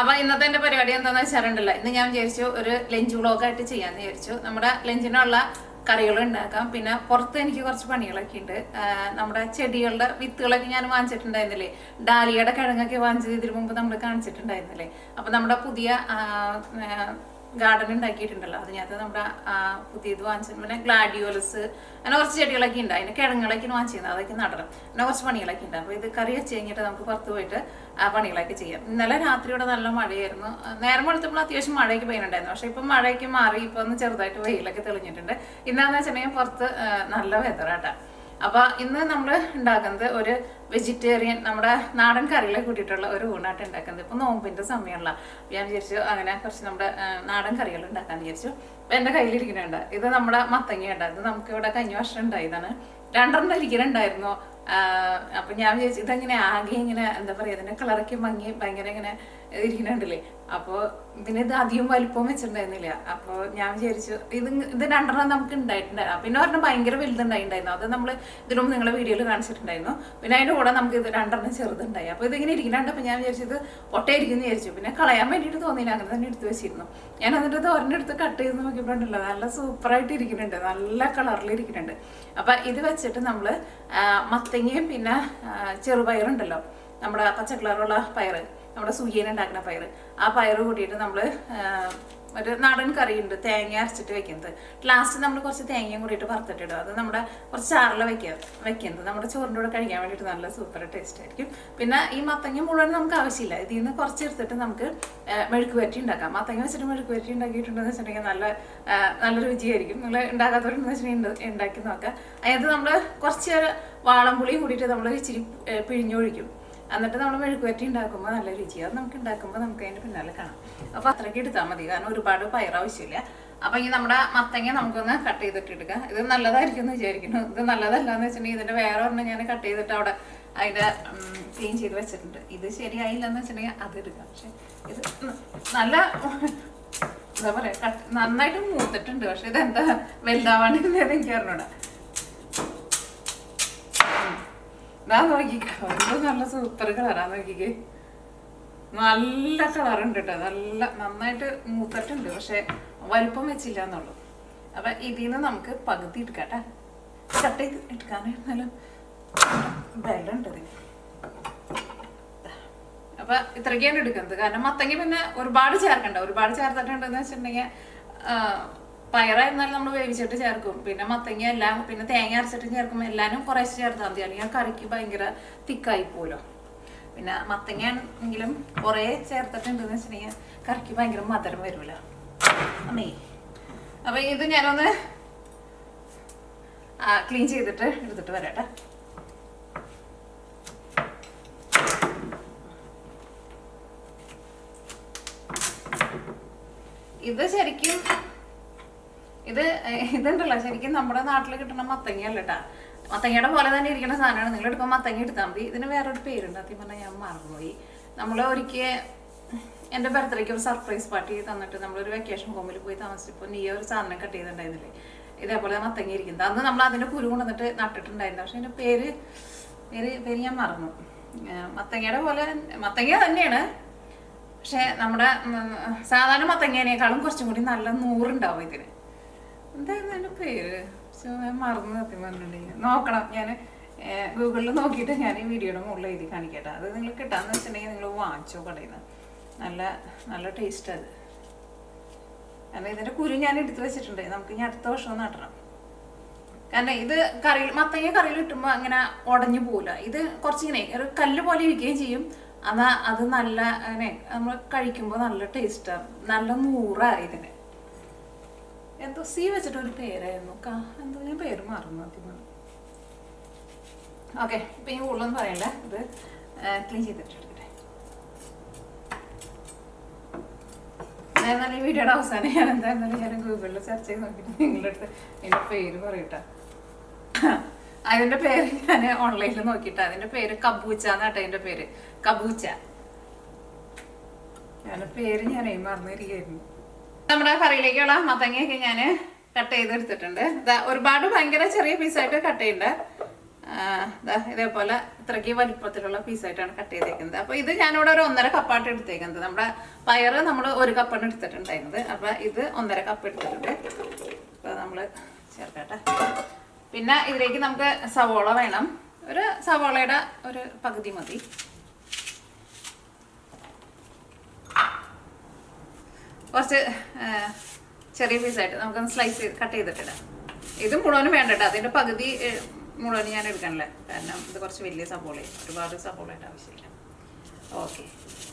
അപ്പൊ ഇന്നത്തെ എന്റെ പരിപാടി എന്താന്ന് വെച്ചാറുണ്ടല്ലോ. ഇന്ന് ഞാൻ വിചാരിച്ചു ഒരു ലഞ്ച് വ്ളോഗ് ആയിട്ട് ചെയ്യാന്ന് വിചാരിച്ചു. നമ്മുടെ ലഞ്ചിനുള്ള കറികൾ ഉണ്ടാക്കാം. പിന്നെ പുറത്ത് എനിക്ക് കുറച്ച് പണികളൊക്കെ ഉണ്ട്. നമ്മുടെ ചെടികളുടെ വിത്തുകളൊക്കെ ഞാൻ വാങ്ങിച്ചിട്ടുണ്ടായിരുന്നില്ലേ? ഡാലിയുടെ കിഴങ്ങൊക്കെ വാങ്ങിച്ചത് ഇതിനു മുമ്പ് നമ്മൾ കാണിച്ചിട്ടുണ്ടായിരുന്നില്ലേ? അപ്പൊ നമ്മുടെ പുതിയ ഗാർഡൻ ഉണ്ടാക്കിയിട്ടുണ്ടല്ലോ. അതിനകത്ത് നമ്മുടെ പുതിയത് വാങ്ങിച്ചത് പിന്നെ ഗ്ലാഡിയോലസ് അങ്ങനെ കുറച്ച് ചെടികളൊക്കെ ഉണ്ട്. അതിന് കിഴങ്ങുകളൊക്കെ വാങ്ങിച്ചിരുന്നത് അതൊക്കെ നടണം. പിന്നെ കുറച്ച് പണികളൊക്കെ ഉണ്ട്. അപ്പോൾ ഇത് കറി വെച്ച് കഴിഞ്ഞിട്ട് നമുക്ക് പുറത്ത് പോയിട്ട് ആ പണികളൊക്കെ ചെയ്യാം. ഇന്നലെ രാത്രിയോടെ നല്ല മഴയായിരുന്നു. നേരം വെളുത്തപ്പോൾ അത്യാവശ്യം മഴയൊക്കെ പെയ്യുന്നുണ്ടായിരുന്നു. പക്ഷേ ഇപ്പം മഴയൊക്കെ മാറി ഇപ്പം ഒന്ന് ചെറുതായിട്ട് വെയിലൊക്കെ തെളിഞ്ഞിട്ടുണ്ട്. ഇന്നാന്ന് വെച്ചിട്ടുണ്ടെങ്കിൽ പുറത്ത് നല്ല വെതറാട്ടാ അപ്പൊ ഇന്ന് നമ്മൾ ഉണ്ടാക്കുന്നത് ഒരു വെജിറ്റേറിയൻ നമ്മുടെ നാടൻ കറികളെ കൂട്ടിയിട്ടുള്ള ഒരു ഊണായിട്ട് ഉണ്ടാക്കുന്നത് ഇപ്പൊ നോമ്പിന്റെ സമയമുള്ള ഞാൻ വിചാരിച്ചു അങ്ങനെ കുറച്ച് നമ്മുടെ നാടൻ കറികൾ ഉണ്ടാക്കാൻ വിചാരിച്ചു. അപ്പൊ എന്റെ കയ്യിലിരിക്കുന്നുണ്ട് ഇത് നമ്മുടെ മത്തങ്ങ ഉണ്ട് ഇത് നമുക്ക് ഇവിടെ കഴിഞ്ഞ വർഷം ഉണ്ടായതാണ് രണ്ടെണ്ണം ഇരിക്കുന്നുണ്ടായിരുന്നു ഉണ്ടായിരുന്നു അപ്പൊ ഞാൻ വിചാരിച്ചു ഇതെങ്ങനെ ആകെ ഇങ്ങനെ എന്താ പറയാ ഇതിന്റെ കളറൊക്കെ ഭംഗി ഭയങ്കര ഇങ്ങനെ ഇരിക്കുന്നുണ്ടല്ലേ? അപ്പൊ പിന്നെ ഇത് അധികം വലിപ്പം വെച്ചിട്ടുണ്ടായിരുന്നില്ല. അപ്പൊ ഞാൻ വിചാരിച്ചു ഇത് ഇത് രണ്ടെണ്ണം നമുക്ക് ഉണ്ടായിട്ടുണ്ടായിരുന്നു പിന്നെ ഒരെണ്ണം ഭയങ്കര വലുതുണ്ടായിട്ടുണ്ടായിരുന്നു. അത് നമ്മൾ ഇതിനും നിങ്ങളെ വീഡിയോയിൽ കാണിച്ചിട്ടുണ്ടായിരുന്നു. പിന്നെ അതിന്റെ കൂടെ നമുക്ക് ഇത് രണ്ടെണ്ണം ചെറുതുണ്ടായി. അപ്പൊ ഇതിങ്ങനെ ഇരിക്കുന്നുണ്ട്. അപ്പൊ ഞാൻ വിചാരിച്ചു ഇത് ഒട്ടയിരിക്കുന്നു വിചാരിച്ചു. പിന്നെ കളയാൻ വേണ്ടിയിട്ട് തോന്നിയില്ല. അങ്ങനെ തന്നെ എടുത്ത് വെച്ചിരുന്നു. ഞാൻ എന്നിട്ട് തോരന്റെ എടുത്ത് കട്ട് ചെയ്ത് നോക്കിയപ്പോഴുണ്ടല്ലോ നല്ല സൂപ്പറായിട്ട് ഇരിക്കുന്നുണ്ട്. നല്ല കളറിൽ ഇരിക്കുന്നുണ്ട്. അപ്പൊ ഇത് വെച്ചിട്ട് നമ്മൾ മത്തങ്ങയും പിന്നെ ചെറുപയറുണ്ടല്ലോ. നമ്മുടെ പച്ച കളറുള്ള പയറ് നമ്മുടെ സുയ്യൻ ഉണ്ടാക്കുന്ന പയറ്. ആ പയറ് കൂട്ടിയിട്ട് നമ്മൾ ഒരു നാടൻ കറി ഉണ്ട് തേങ്ങ അരച്ചിട്ട് വെക്കുന്നത്. ലാസ്റ്റ് നമ്മൾ കുറച്ച് തേങ്ങയും കൂടിയിട്ട് വറുത്തിട്ടിടും. അത് നമ്മുടെ കുറച്ച് ചാറിൽ വെക്കുക വെക്കുന്നത്. നമ്മുടെ ചോറിന്റെ കൂടെ കഴിക്കാൻ വേണ്ടിയിട്ട് നല്ല സൂപ്പർ ടേസ്റ്റ് ആയിരിക്കും. പിന്നെ ഈ മത്തങ്ങ മുഴുവൻ നമുക്ക് ആവശ്യമില്ല. ഇതിൽ നിന്ന് കുറച്ച് എടുത്തിട്ട് നമുക്ക് മെഴുക്ക് വരട്ടി ഉണ്ടാക്കാം. മത്തങ്ങ വെച്ചിട്ട് മെഴുക്ക് വരട്ടി ഉണ്ടാക്കിയിട്ടുണ്ടെന്ന് വെച്ചിട്ടുണ്ടെങ്കിൽ നല്ല നല്ല രുചിയായിരിക്കും. നിങ്ങൾ ഉണ്ടാക്കാത്തവരുണ്ടെന്ന് വെച്ചിട്ടുണ്ടെങ്കിൽ ഉണ്ടാക്കി നോക്കാം. അതിനകത്ത് നമ്മൾ കുറച്ച് വാളംപുളി കൂടിയിട്ട് നമ്മൾ ഇച്ചിരി പിഴിഞ്ഞൊഴിക്കും. എന്നിട്ട് നമ്മൾ മെഴുക്കുവരട്ടി ഉണ്ടാക്കുമ്പോൾ നല്ല അത് നമുക്ക് ഉണ്ടാക്കുമ്പോൾ നമുക്ക് അതിന്റെ പിന്നാലെ കാണാം. അപ്പൊ അത്രയ്ക്ക് എടുത്താൽ മതി. കാരണം ഒരുപാട് പയറാവശ്യമില്ല അപ്പൊ ഇനി നമ്മുടെ മത്തങ്ങ നമുക്കൊന്ന് കട്ട് ചെയ്തിട്ട് എടുക്കാം ഇത് നല്ലതായിരിക്കും എന്ന് വിചാരിക്കുന്നു. ഇത് നല്ലതല്ല എന്ന് വെച്ചിട്ടുണ്ടെങ്കിൽ ഇതിന്റെ വേറെ ഒരെണ്ണം ഞാൻ കട്ട് ചെയ്തിട്ട് അവിടെ അതിന്റെ ക്ലീൻ ചെയ്ത് വെച്ചിട്ടുണ്ട്. ഇത് ശരിയായില്ല എന്ന് വെച്ചിട്ടുണ്ടെങ്കിൽ അത് എടുക്കാം പക്ഷെ ഇത് നല്ല എന്താ പറയാ നന്നായിട്ട് മൂത്തിട്ടുണ്ട്. പക്ഷെ എന്താ വലുതാവാണ്ടിരുന്നത് എനിക്ക് അറിഞ്ഞൂടാ. ഇതാ നോക്കിക്കോ നല്ല സൂപ്പർ കളറാ നോക്കിക്കേ. നല്ല കളറുണ്ട് കേട്ടോ നല്ല നന്നായിട്ട് മൂത്തിട്ടുണ്ട്. പക്ഷെ വലുപ്പം വെച്ചില്ല എന്നുള്ളൂ. അപ്പൊ ഇതിൽ നിന്ന് നമുക്ക് പകുതി എടുക്കാട്ടെ. കട്ട് ചെയ്ത് എടുക്കാനായിരുന്നാലും ബലമുണ്ട് ഇതിന്. അപ്പൊ ഇത്രയ്ക്കാണ് എടുക്കുന്നത്. കാരണം മത്തങ്ങ പിന്നെ ഒരുപാട് ചേർക്കണ്ട. ഒരുപാട് ചേർത്തിട്ടുണ്ടെന്ന് വെച്ചിട്ടുണ്ടെങ്കിൽ പയറായിരുന്നാലും നമ്മൾ വേവിച്ചിട്ട് ചേർക്കും. പിന്നെ മത്തങ്ങ എല്ലാം പിന്നെ തേങ്ങ അരച്ചിട്ട് ചേർക്കും എല്ലാവരും കുറേശ്ശെ ചേർത്താൽ മതി. അല്ലെങ്കിൽ കറിക്ക് ഭയങ്കര തിക്കായി പോലോ പിന്നെ മത്തങ്ങ ആണെങ്കിലും കുറേ ചേർത്തിട്ടുണ്ടെന്ന് വെച്ചിട്ടുണ്ടെങ്കിൽ കറിക്ക് ഭയങ്കര മധുരം വരൂല. അമ്മേ അപ്പൊ ഇത് ഞാനൊന്ന് ക്ലീൻ ചെയ്തിട്ട് എടുത്തിട്ട് വരാട്ടെ. ഇത് ശരിക്കും ഇത് ഇതുണ്ടല്ലോ ശരിക്കും നമ്മുടെ നാട്ടിൽ കിട്ടുന്ന മത്തങ്ങയല്ല കേട്ടാ മത്തങ്ങയുടെ പോലെ തന്നെ ഇരിക്കുന്ന സാധനമാണ്. നിങ്ങൾ മത്തങ്ങ എടുത്താൽ മതി. ഇതിന് വേറൊരു പേരുണ്ട്. അത്യം പറഞ്ഞാൽ ഞാൻ മറന്നുപോയി. നമ്മൾ ഒരിക്കൽ എന്റെ ബർത്ത്ഡേക്ക് ഒരു സർപ്രൈസ് പാർട്ടി തന്നിട്ട് നമ്മളൊരു വെക്കേഷൻ ഹോമിൽ പോയി താമസിച്ചപ്പോൾ നീ ഒരു സാധനം കട്ട് ചെയ്തിട്ടുണ്ടായിരുന്നില്ലേ? ഇതേപോലെ മത്തങ്ങ ഇരിക്കുന്നത് അന്ന് നമ്മൾ അതിന്റെ കുരു കൊണ്ടുവന്നിട്ട് നട്ടിട്ടുണ്ടായിരുന്നു. പക്ഷെ അതിന്റെ പേര് പേര് പേര് ഞാൻ മറന്നു. മത്തങ്ങയുടെ പോലെ മത്തങ്ങ തന്നെയാണ്. പക്ഷെ നമ്മുടെ സാധാരണ മത്തങ്ങേനേക്കാളും കുറച്ചും കൂടി നല്ല നൂറുണ്ടാവും ഇതിന്. എന്തായിരുന്നു പേര് മറന്നു സത്യം പറഞ്ഞിട്ടുണ്ടെങ്കിൽ നോക്കണം ഞാൻ ഗൂഗിളിൽ നോക്കിയിട്ട് ഞാൻ ഈ വീഡിയോയുടെ മുകളിൽ എഴുതി കാണിക്കട്ടെ. അത് നിങ്ങൾ കിട്ടാന്ന് വെച്ചിട്ടുണ്ടെങ്കിൽ നിങ്ങൾ വാങ്ങിച്ചോ കടയിൽ നിന്ന് നല്ല നല്ല ടേസ്റ്റ് അത്. കാരണം ഇതിന്റെ കുരു ഞാൻ എടുത്തു വെച്ചിട്ടുണ്ട്. നമുക്ക് ഇനി അടുത്ത വർഷം നടണം കാരണം ഇത് കറിയിൽ മത്തങ്ങ കറിയിൽ ഇട്ടുമ്പോൾ അങ്ങനെ ഉടഞ്ഞു പോവില്ല ഇത് കുറച്ചിങ്ങനെ ഒരു കല്ല് പോലെ ഇരിക്കുകയും ചെയ്യും. അതാ അത് നല്ല അങ്ങനെ നമ്മൾ കഴിക്കുമ്പോൾ നല്ല ടേസ്റ്റാണ് നല്ല നൂറാണ് ഇതിന്. എന്തോ സി വെച്ചിട്ട് ഒരു പേരായിരുന്നു എന്തോ ഞാൻ പേര് മറന്നു അതിനാണ് ഓക്കെ ഇപ്പം ഈ ഉള്ളെന്ന് പറയണ്ട. ഇത് ക്ലീൻ ചെയ്തിട്ടെടുക്കട്ടെ. എന്നാലും ഈ വീഡിയോയുടെ അവസാനം ഞാൻ എന്തായിരുന്നാലും ഞാൻ ഗൂഗിളിൽ സെർച്ച് ചെയ്ത് നോക്കിയിട്ട് നിങ്ങളുടെ അടുത്ത് എന്റെ പേര് പറയട്ടെ. അതിന്റെ പേര് ഞാൻ ഓൺലൈനിൽ നോക്കിയിട്ട്. അതിന്റെ പേര് കബൂച്ച എന്നാട്ടെ അതിന്റെ പേര്. കബൂച്ച. ഞാൻ പേര് ഞാൻ മറന്നിരിക്കുന്നു നമ്മുടെ കറിയിലേക്കുള്ള മത്തങ്ങയൊക്കെ ഞാൻ കട്ട് ചെയ്തെടുത്തിട്ടുണ്ട്. ദാ ഒരുപാട് ഭയങ്കര ചെറിയ പീസായിട്ട് കട്ട് ചെയ്യണ്ട. ദാ ഇതേപോലെ ഇത്രയ്ക്ക് വലിപ്പത്തിലുള്ള പീസായിട്ടാണ് കട്ട് ചെയ്തേക്കുന്നത്. അപ്പോൾ ഇത് ഞാനിവിടെ ഒരു ഒന്നര കപ്പായിട്ട് എടുത്തേക്കുന്നത്. നമ്മുടെ പയറ് നമ്മൾ ഒരു കപ്പാണ് എടുത്തിട്ടുണ്ടായിരുന്നത്. അപ്പോൾ ഇത് ഒന്നര കപ്പ് എടുത്തിട്ടുണ്ട്. അപ്പോൾ നമ്മൾ ചേർക്കട്ടെ. പിന്നെ ഇതിലേക്ക് നമുക്ക് സവോള വേണം. ഒരു സവോളയുടെ ഒരു പകുതി മതി. കുറച്ച് ചെറിയ പീസായിട്ട് നമുക്കൊന്ന് സ്ലൈസ് ചെയ്ത് കട്ട് ചെയ്തിട്ടിടാം. ഇത് മുഴുവനും വേണ്ട കേട്ടോ അതിന്റെ പകുതി മുഴുവൻ ഞാൻ എടുക്കണല്ലേ. കാരണം ഇത് കുറച്ച് വലിയ സബോളയും ഒരുപാട് സപ്പോളായിട്ട് ആവശ്യമില്ല. ഓക്കെ.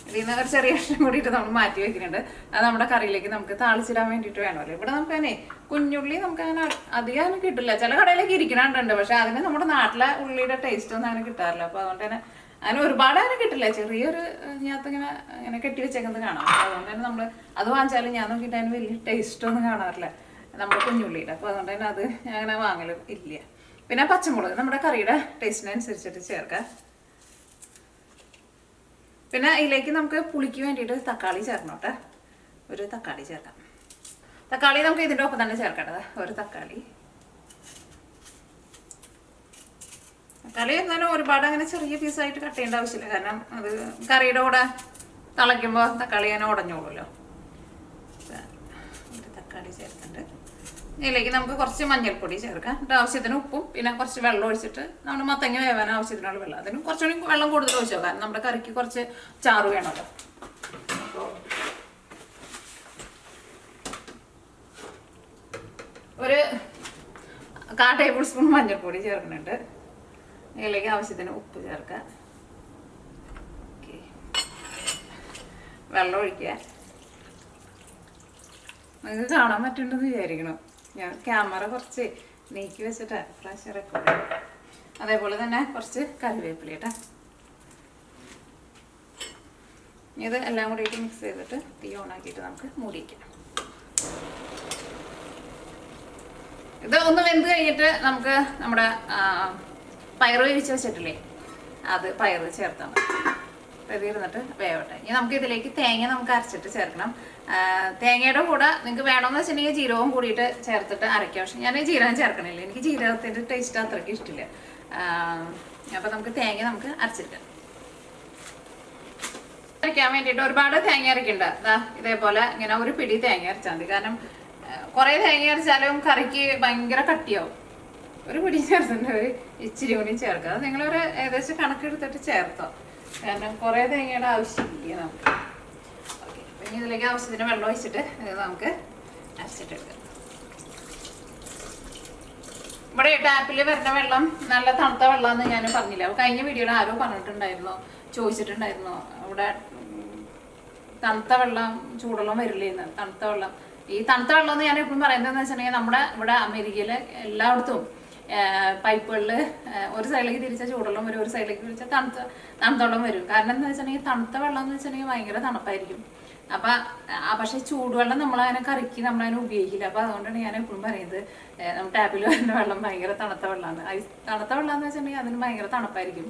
ഇതിൽ നിന്ന് ഒരു ചെറിയ കഷ്ണം കൂടിയിട്ട് നമ്മൾ മാറ്റി വെക്കുന്നുണ്ട്. അത് നമ്മുടെ കറിയിലേക്ക് നമുക്ക് താളിച്ചിടാൻ വേണ്ടിയിട്ട് വേണമല്ലോ. ഇവിടെ നമുക്ക് കുഞ്ഞുള്ളി നമുക്ക് അങ്ങനെ അധികം അങ്ങനെ കിട്ടില്ല. ചില കടയിലേക്ക് ഇരിക്കണുണ്ട് പക്ഷെ അതിന് നമ്മുടെ നാട്ടിലെ ഉള്ളിയുടെ ടേസ്റ്റ് ഒന്നും അങ്ങനെ കിട്ടാറില്ല. അപ്പോൾ അതുകൊണ്ട് തന്നെ അങ്ങനെ ഒരുപാട് അങ്ങനെ കിട്ടില്ല. ചെറിയൊരു ഞാത്തിങ്ങനെ ഇങ്ങനെ കെട്ടി വെച്ചേക്കുന്നത് കാണാം. അതുകൊണ്ട് തന്നെ നമ്മൾ അത് വാങ്ങിച്ചാലും ഞാൻ നോക്കിയിട്ട് അതിന് വലിയ ടേസ്റ്റൊന്നും കാണാറില്ല. നമ്മുടെ കുഞ്ഞുള്ളിയുടെ. അപ്പോൾ അതുകൊണ്ട് തന്നെ അത് അങ്ങനെ വാങ്ങലും ഇല്ല. പിന്നെ പച്ചമുളക് നമ്മുടെ കറിയുടെ ടേസ്റ്റിനനുസരിച്ചിട്ട് ചേർക്കാം. പിന്നെ ഇതിലേക്ക് നമുക്ക് പുളിക്ക് വേണ്ടിയിട്ട് തക്കാളി ചേർക്കണം ഒരു തക്കാളി ചേർക്കാം. തക്കാളി നമുക്ക് ഇതിന്റെ ഒപ്പം തന്നെ ചേർക്കേണ്ടത്. ഒരു തക്കാളി. തക്കാളി എന്നാലും ഒരുപാട് അങ്ങനെ ചെറിയ പീസായിട്ട് കട്ട് ചെയ്യേണ്ട ആവശ്യമില്ല. കാരണം അത് കറിയുടെ കൂടെ തിളയ്ക്കുമ്പോൾ തക്കാളി അങ്ങനെ ഉടഞ്ഞോളൂല്ലോ തക്കാളി ചേർത്തിട്ടുണ്ട്. ഇതിലേക്ക് നമുക്ക് കുറച്ച് മഞ്ഞൾപ്പൊടി ചേർക്കാം. എന്നിട്ട് ആവശ്യത്തിന് ഉപ്പും പിന്നെ കുറച്ച് വെള്ളം ഒഴിച്ചിട്ട് നമ്മൾ മത്തങ്ങ വേവാൻ ആവശ്യത്തിനുള്ള വെള്ളം. അതിന് കുറച്ചുകൂടി വെള്ളം കൂടുതൽ ഒഴിച്ചോ കാരണം നമ്മുടെ കറിക്ക് കുറച്ച് ചാറ് വേണമല്ലോ. ഒരു കാ ടേബിൾ സ്പൂൺ മഞ്ഞൾപ്പൊടി ചേർക്കുന്നുണ്ട്. ഇതിലേക്ക് ആവശ്യത്തിന് ഉപ്പ് ചേർക്കാം. ഓക്കെ. വെള്ളം ഒഴിക്കുക. നിങ്ങൾക്ക് കാണാൻ പറ്റുന്നുണ്ടെന്ന് വിചാരിക്കണം. ഞാൻ ക്യാമറ കുറച്ച് നീക്കി വെച്ചിട്ട് പ്രാവശ്യം റെക്കോർഡ് അതേപോലെ തന്നെ കുറച്ച് കറിവേപ്പില കേട്ടാ ഇത് എല്ലാം കൂടിയിട്ട് മിക്സ് ചെയ്തിട്ട് തീ ഓണാക്കിയിട്ട് നമുക്ക് മൂടിക്കാം ഇത് ഒന്ന് വെന്ത് കഴിഞ്ഞിട്ട് നമുക്ക് നമ്മുടെ ആ, പയറ് വേവിച്ച് വെച്ചിട്ടില്ലേ? അത് പയറ് ചേർത്താൽ മതി ഇരുന്നിട്ട് വേവട്ടെ. ഇനി നമുക്ക് ഇതിലേക്ക് തേങ്ങ നമുക്ക് അരച്ചിട്ട് ചേർക്കണം. തേങ്ങയുടെ കൂടെ നിങ്ങൾക്ക് വേണമെന്ന് വെച്ചിട്ടുണ്ടെങ്കിൽ ജീരകവും കൂടിയിട്ട് ചേർത്തിട്ട് അരയ്ക്കാം. പക്ഷെ ഞാൻ ജീരകം ചേർക്കണില്ല. എനിക്ക് ജീരകത്തിന്റെ ടേസ്റ്റ് അത്രയ്ക്ക് ഇഷ്ടമില്ല. അപ്പം നമുക്ക് തേങ്ങ നമുക്ക് അരച്ചിട്ട്. അരയ്ക്കാൻ വേണ്ടിയിട്ട് ഒരുപാട് തേങ്ങ അരയ്ക്കണ്ട. ഇതേപോലെ ഇങ്ങനെ ഒരു പിടി തേങ്ങ അരച്ചാൽ മതി. കാരണം കുറേ തേങ്ങ അരച്ചാലും കറിക്ക് ഭയങ്കര കട്ടിയാവും. ഒരു പിടി ചേർത്തിട്ട് ഒരു ഇച്ചിരി കൂടി ചേർക്കുക അത് നിങ്ങളൊരു ഏകദേശം കണക്കെടുത്തിട്ട് ചേർത്തോ. കാരണം കുറെ തേങ്ങയുടെ ആവശ്യമില്ല നമുക്ക്. ഓക്കെ അപ്പം ഇനി ഇതിലേക്ക് ആവശ്യത്തിന് വെള്ളം ഒഴിച്ചിട്ട് ഇത് നമുക്ക് അരച്ചിട്ടെടുക്കാം. ഇവിടെ ടാപ്പിൽ വരുന്ന വെള്ളം നല്ല തണുത്ത വെള്ളമെന്ന് ഞാൻ പറഞ്ഞില്ല. കഴിഞ്ഞ വീഡിയോയിൽ ആരോ പറഞ്ഞിട്ടുണ്ടായിരുന്നു ചോദിച്ചിട്ടുണ്ടായിരുന്നു. ഇവിടെ തണുത്ത വെള്ളം ചൂടുവെള്ളം വരില്ലേന്ന്. തണുത്ത വെള്ളം. ഈ തണുത്ത വെള്ളം എന്ന് ഞാൻ എപ്പോഴും പറയുന്നത് വെച്ചിട്ടുണ്ടെങ്കിൽ നമ്മുടെ ഇവിടെ അമേരിക്കയിലെ എല്ലായിടത്തും പൈപ്പുകളിൽ ഒരു സൈഡിലേക്ക് തിരിച്ചാൽ ചൂടുവെള്ളം വരും ഒരു സൈഡിലേക്ക് തിരിച്ചാൽ തണുത്ത തണുത്ത വെള്ളം വരും. കാരണം എന്താ വെച്ചിട്ടുണ്ടെങ്കിൽ തണുത്ത വെള്ളം എന്ന് വെച്ചിട്ടുണ്ടെങ്കിൽ ഭയങ്കര തണുപ്പായിരിക്കും. അപ്പൊ പക്ഷെ ചൂടുവെള്ളം നമ്മളങ്ങനെ കറിക്ക് നമ്മളതിനെ ഉപയോഗിക്കില്ല. അപ്പൊ അതുകൊണ്ടാണ് ഞാൻ എപ്പോഴും പറയുന്നത് നമ്മൾ ടാപ്പിൽ വരുന്ന വെള്ളം ഭയങ്കര തണുത്ത വെള്ളമാണ്. ഐസ് തണുത്ത വെള്ളം എന്ന് വെച്ചിട്ടുണ്ടെങ്കിൽ അതിന് ഭയങ്കര തണുപ്പായിരിക്കും.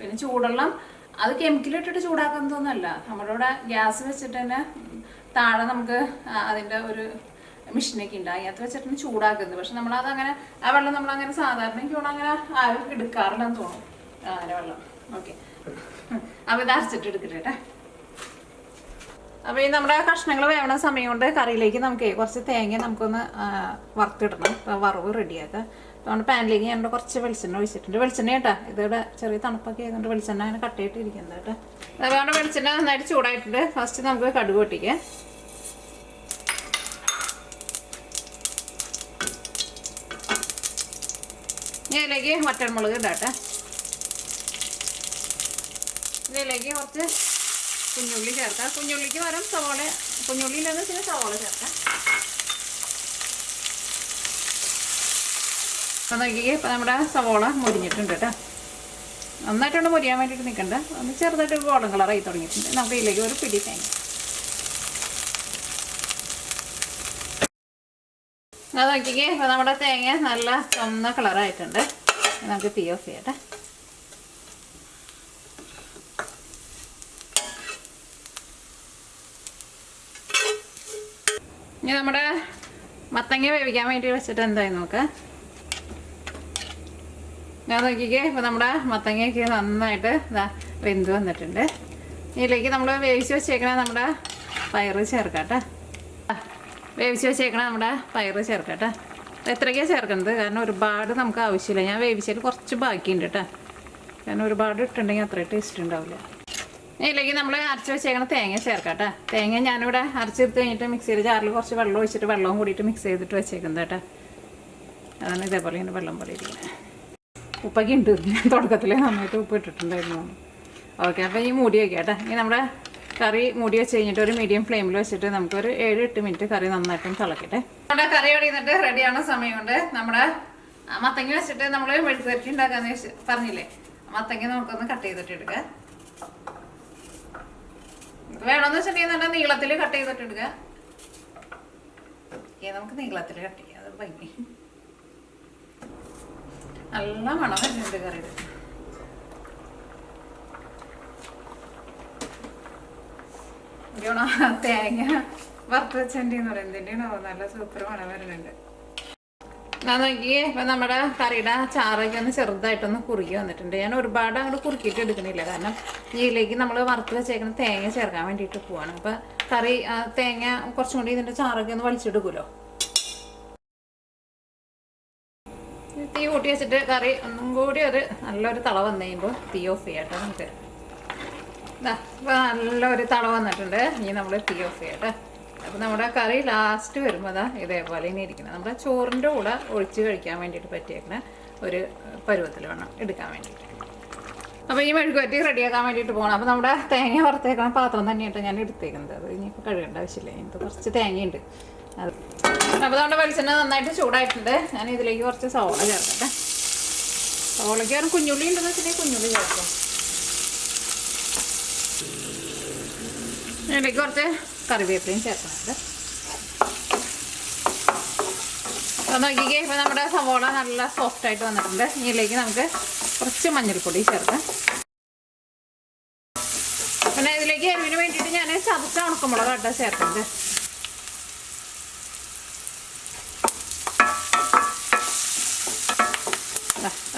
പിന്നെ ചൂടുവെള്ളം അത് കെമിക്കൽ ഇട്ടിട്ട് ചൂടാക്കുന്നതൊന്നുമല്ല നമ്മുടെ ഇവിടെ ഗ്യാസ് വെച്ചിട്ട് തന്നെ താഴെ നമുക്ക് അതിന്റെ ഒരു മെഷീനൊക്കെ ഉണ്ട് അതിനകത്ത് വെച്ചിട്ടാണ് ചൂടാക്കുന്നത് പക്ഷെ നമ്മളത് അങ്ങനെ ആ വെള്ളം നമ്മൾ അങ്ങനെ സാധാരണ എനിക്ക് അങ്ങനെ ആരും എടുക്കാറില്ലെന്ന് തോന്നും ആ വെള്ളം. ഓക്കെ. അപ്പൊ ഇത് അരച്ചിട്ട് എടുക്കട്ടെ. അപ്പോൾ ഈ നമ്മുടെ കഷ്ണങ്ങൾ വേവണ സമയം കൊണ്ട് കറിയിലേക്ക് നമുക്ക് കുറച്ച് തേങ്ങ നമുക്കൊന്ന് വറുത്തിടണം. അപ്പോൾ വറവ് റെഡിയാക്കാം. അതുകൊണ്ട് പാനിലേക്ക് ഞാൻ കുറച്ച് വെളിച്ചെണ്ണ ഒഴിച്ചിട്ടുണ്ട്. വെളിച്ചെണ്ണ കേട്ടോ. ഇതിവിടെ ചെറിയ തണുപ്പൊക്കെ ആയതുകൊണ്ട് വെളിച്ചെണ്ണ അങ്ങനെ കട്ടയിട്ട് ഇരിക്കുന്നത് കേട്ടോ. അതുകൊണ്ട് വെളിച്ചെണ്ണ നന്നായിട്ട് ചൂടായിട്ടുണ്ട്. ഫസ്റ്റ് നമുക്ക് കടുക് പൊട്ടിക്കാം. ഇതിലേക്ക് വറ്റൽമുളക് ഇടാട്ടെ. ഇതിലേക്ക് കുറച്ച് കുഞ്ഞുള്ളി ചേർക്കാം. കുഞ്ഞുള്ളിക്ക് പകരം സവാള കുഞ്ഞുള്ളി ഇല്ലെന്ന് വെച്ചാൽ സവാള ചേർക്കാം. അപ്പം നോക്കിക്കേ ഇപ്പം നമ്മുടെ സവാള മുരിഞ്ഞിട്ടുണ്ട് കേട്ടോ. നന്നായിട്ടൊന്ന് മുരിയാൻ വേണ്ടിയിട്ട് നിൽക്കണ്ട. ഒന്ന് ചെറുതായിട്ട് ഗോൾഡൻ കളറായി തുടങ്ങിയിട്ടുണ്ട്. നമുക്ക് ഇതിലേക്ക് ഒരു പിടി തേങ്ങ. അത് നോക്കിക്കേ. ഇപ്പം നമ്മുടെ തേങ്ങ നല്ല ചുവന്ന കളറായിട്ടുണ്ട് നമുക്ക് തീ ഓഫ് ചെയ്യട്ടെ. ഇനി നമ്മുടെ മത്തങ്ങ വേവിക്കാൻ വേണ്ടി വെച്ചിട്ട് എന്തായി നോക്ക്. ഞാൻ നോക്കിക്കേ ഇപ്പം നമ്മുടെ മത്തങ്ങയൊക്കെ നന്നായിട്ട് ഇതാ വെന്ത് വന്നിട്ടുണ്ട്. ഇതിലേക്ക് നമ്മൾ വേവിച്ച് വെച്ചേക്കണ നമ്മുടെ പയറ് ചേർക്കാട്ടെ. വേവിച്ച് വെച്ചേക്കണ നമ്മുടെ പയറ് ചേർക്കട്ടെ എത്രയ്ക്കാണ് ചേർക്കുന്നത് കാരണം ഒരുപാട് നമുക്ക് ആവശ്യമില്ല. ഞാൻ വേവിച്ചതിൽ കുറച്ച് ബാക്കിയുണ്ട് കേട്ടോ കാരണം ഒരുപാട് ഇട്ടുണ്ടെങ്കിൽ അത്ര ടേസ്റ്റ് ഉണ്ടാവില്ല. ഇല്ലെങ്കിൽ നമ്മൾ അരച്ച് വെച്ചേക്കണ തേങ്ങ ചേർക്കാട്ടെ തേങ്ങ ഞാനിവിടെ അരച്ചെടുത്ത് കഴിഞ്ഞിട്ട് മിക്സിയിൽ ജാറിൽ കുറച്ച് വെള്ളം ഒഴിച്ചിട്ട് വെള്ളവും കൂടിയിട്ട് മിക്സ് ചെയ്തിട്ട് വെച്ചേക്കുന്നത് കേട്ടോ അതാണ് ഇതേപോലെ ഇങ്ങനെ വെള്ളം പോലെ ഇരിക്കുന്നത് ഉപ്പൊക്കെ ഉണ്ട് തുടക്കത്തിലെ നന്നായിട്ട് ഉപ്പ് ഇട്ടിട്ടുണ്ടായിരുന്നു. ഓക്കെ അപ്പോൾ ഈ മൂടി വയ്ക്കാം കേട്ടോ ഇനി നമ്മുടെ കറി മൂടി വെച്ച് കഴിഞ്ഞിട്ട് ഒരു മീഡിയം ഫ്ലെയിമിൽ വെച്ചിട്ട് നമുക്ക് ഒരു ഏഴ് എട്ട് മിനിറ്റ് കറി നന്നായിട്ടും തിളക്കട്ടെ. നമ്മുടെ കറി ഒടിയുന്നിട്ട് റെഡിയാണ് സമയമുണ്ട്. നമ്മുടെ ആ മത്തങ്ങ വെച്ചിട്ട് നമ്മൾ മെഴുക്കുവരട്ടി ഉണ്ടാക്കാന്ന് വെച്ച് പറഞ്ഞില്ലേ? മത്തങ്ങ നമുക്കൊന്ന് കട്ട് ചെയ്തിട്ട് എടുക്കുക വേണമെന്ന് വെച്ചിട്ടുണ്ടെങ്കിൽ നീളത്തിൽ കട്ട് ചെയ്തിട്ട് എടുക്കുക ഓക്കേ, നമുക്ക് നീളത്തിൽ കട്ട് ചെയ്യാം. അത് ഭംഗി. നല്ല മണം വരുന്നുണ്ട് കറിയുടെ. തേങ്ങ വറുത്ത് വെച്ചെന്റെ എന്ന് പറയുന്നത് നല്ല സൂപ്പർ മണം വരുന്നുണ്ട്. ഞാൻ നോക്കിയേ ഇപ്പം നമ്മുടെ കറിയുടെ ചാറൊക്കെ ഒന്ന് ചെറുതായിട്ടൊന്ന് കുറുകി വന്നിട്ടുണ്ട്. ഞാൻ ഒരുപാട് അങ്ങോട്ട് കുറുക്കിയിട്ട് എടുക്കുന്നില്ല. കാരണം ഇതിലേക്ക് നമ്മൾ വറുത്ത് വെച്ചേക്കുന്ന തേങ്ങ ചേർക്കാൻ വേണ്ടിയിട്ട് പോവാണ്. അപ്പം കറി തേങ്ങ കുറച്ചും കൂടി ഇതിന്റെ ചാറൊക്കെ ഒന്ന് വലിച്ചെടുക്കുമല്ലോ? തീ കൂട്ടി വെച്ചിട്ട് കറി ഒന്നും കൂടി ഒരു നല്ലൊരു തള വന്നു കഴിയുമ്പോൾ തീ ഓഫ് ചെയ്യാട്ടോ നമുക്ക്. നല്ലൊരു തള വന്നിട്ടുണ്ട്. ഇനി നമ്മൾ തീ ഓഫ് ചെയ്യട്ടെ അപ്പോൾ നമ്മുടെ കറി ലാസ്റ്റ് വരുമ്പോൾ അതാ ഇതേപോലെ ഇനി ഇരിക്കുന്നത് നമ്മുടെ ചോറിന്റെ കൂടെ ഒഴിച്ച് കഴിക്കാൻ വേണ്ടിയിട്ട് പറ്റിയേക്കുന്ന ഒരു പരുവത്തിൽ വേണം എടുക്കാൻ വേണ്ടിയിട്ട്. അപ്പോൾ ഈ മെഴുകുവറ്റി റെഡിയാക്കാൻ വേണ്ടിയിട്ട് പോകണം അപ്പോൾ നമ്മുടെ തേങ്ങ വറുത്തേക്കണ പാത്രം തന്നെയായിട്ട് ഞാൻ എടുത്തേക്കുന്നത്. അത് ഇനിയിപ്പോൾ കഴുകേണ്ട ആവശ്യമില്ല. ഇതിനകത്ത് കുറച്ച് തേങ്ങയുണ്ട്. അത് അപ്പോൾ നമ്മുടെ വെളിച്ചെണ്ണ നന്നായിട്ട് ചൂടായിട്ടുണ്ട്. ഞാൻ ഇതിലേക്ക് കുറച്ച് സവോള ചേർക്കട്ടെ സവോളയ്ക്ക് കുഞ്ഞുള്ളി ഉണ്ടെന്ന് വെച്ചിട്ടുണ്ടെങ്കിൽ കുഞ്ഞുള്ളി ചേർക്കാം. ഇതിലേക്ക് കുറച്ച് കറിവേപ്പിലയും ചേർക്കുന്നുണ്ട്. അപ്പോൾ നോക്കിക്കേ ഇപ്പോൾ നമ്മുടെ സവോള നല്ല സോഫ്റ്റ് ആയിട്ട് വന്നിട്ടുണ്ട്. ഇതിലേക്ക് നമുക്ക് കുറച്ച് മഞ്ഞൾപ്പൊടി ചേർക്കാം. പിന്നെ ഇതിലേക്ക് എരിവിന് വേണ്ടിയിട്ട് ഞാൻ ചതച്ച ഉണക്കമുളക് കേട്ടോ ചേർക്കുന്നത്.